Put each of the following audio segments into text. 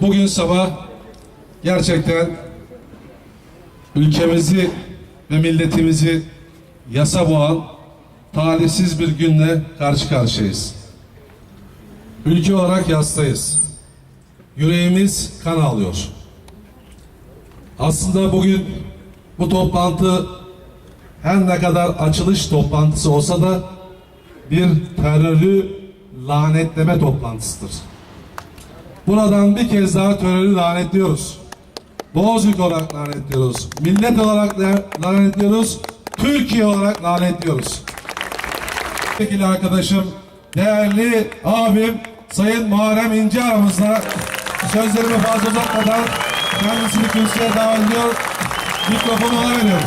Bugün sabah gerçekten ülkemizi ve milletimizi yasa boğan talihsiz bir günle karşı karşıyayız. Ülke olarak yastayız. Yüreğimiz kan ağlıyor. Aslında bugün bu toplantı her ne kadar açılış toplantısı olsa da bir terörü lanetleme toplantısıdır. Buradan bir kez daha terörü lanetliyoruz. Bozuk olarak lanetliyoruz. Millet olarak la- lanetliyoruz. Türkiye olarak lanetliyoruz. Sevgili arkadaşım, değerli abim Sayın Muharrem İnce aramızda sözlerimi fazla uzatmadan kendisini kürsüye davet ediyor. Mikrofonu ona veriyorum.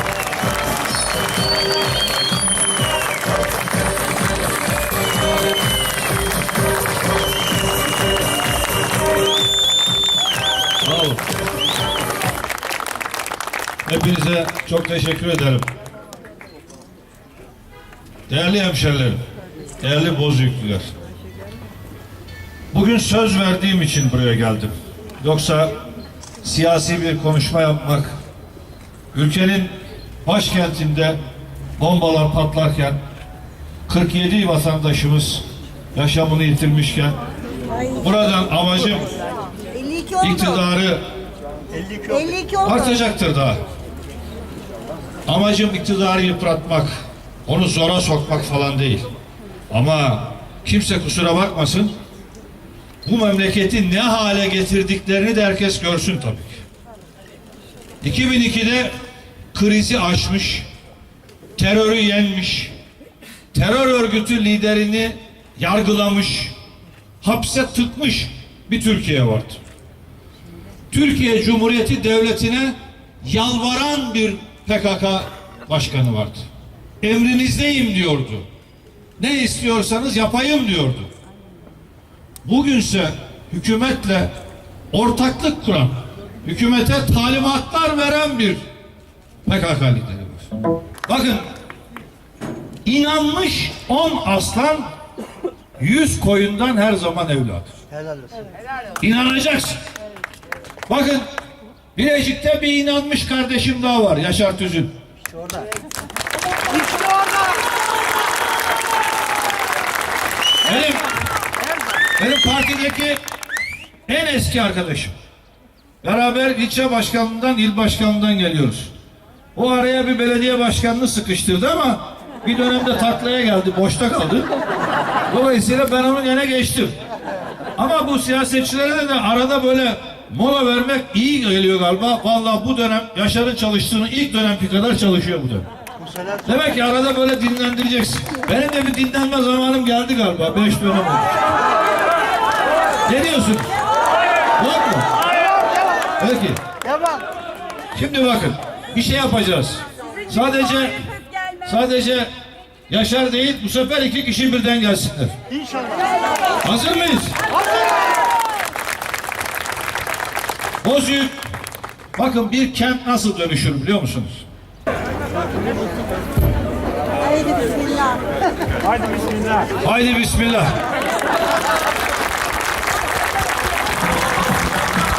Hepinize çok teşekkür ederim. Değerli hemşerilerim, değerli bozyüklüler. Bugün söz verdiğim için buraya geldim. Yoksa siyasi bir konuşma yapmak, ülkenin başkentinde bombalar patlarken 47 vatandaşımız yaşamını yitirmişken buradan amacım 52 oldu. iktidarı 52 oldu. Artacaktır daha. Amacım iktidarı yıpratmak, onu zora sokmak falan değil. Ama kimse kusura bakmasın, bu memleketi ne hale getirdiklerini de herkes görsün tabii ki. 2002'de krizi aşmış, terörü yenmiş, terör örgütü liderini yargılamış, hapse tıkmış bir Türkiye vardı. Türkiye Cumhuriyeti Devleti'ne yalvaran bir PKK başkanı vardı. Emrinizdeyim diyordu. Ne istiyorsanız yapayım diyordu. Bugünse hükümetle ortaklık kuran, hükümete talimatlar veren bir PKK lideri var. Bakın inanmış on aslan yüz koyundan her zaman evladır. İnanacaksın. Bakın Bilecik'te bir inanmış kardeşim daha var Yaşar Tüzün. Benim, benim partideki en eski arkadaşım. Beraber ilçe başkanlığından, il başkanlığından geliyoruz. O araya bir belediye başkanlığı sıkıştırdı ama bir dönemde taklaya geldi, boşta kaldı. Dolayısıyla ben onun yerine geçtim. Ama bu siyasetçilere de arada böyle mola vermek iyi geliyor galiba. Vallahi bu dönem Yaşar'ın çalıştığını ilk dönemki kadar çalışıyor bu dönem. Demek ki arada böyle dinlendireceksin. Benim de bir dinlenme zamanım geldi galiba. Beş dönem oldu. Ne diyorsun? Yok mu? Peki. Şimdi bakın bir şey yapacağız. Sadece sadece Yaşar değil bu sefer iki kişi birden gelsinler. İnşallah. Hazır mıyız? Bozüyük. Bakın bir kent nasıl dönüşür biliyor musunuz? Haydi bismillah. Haydi bismillah.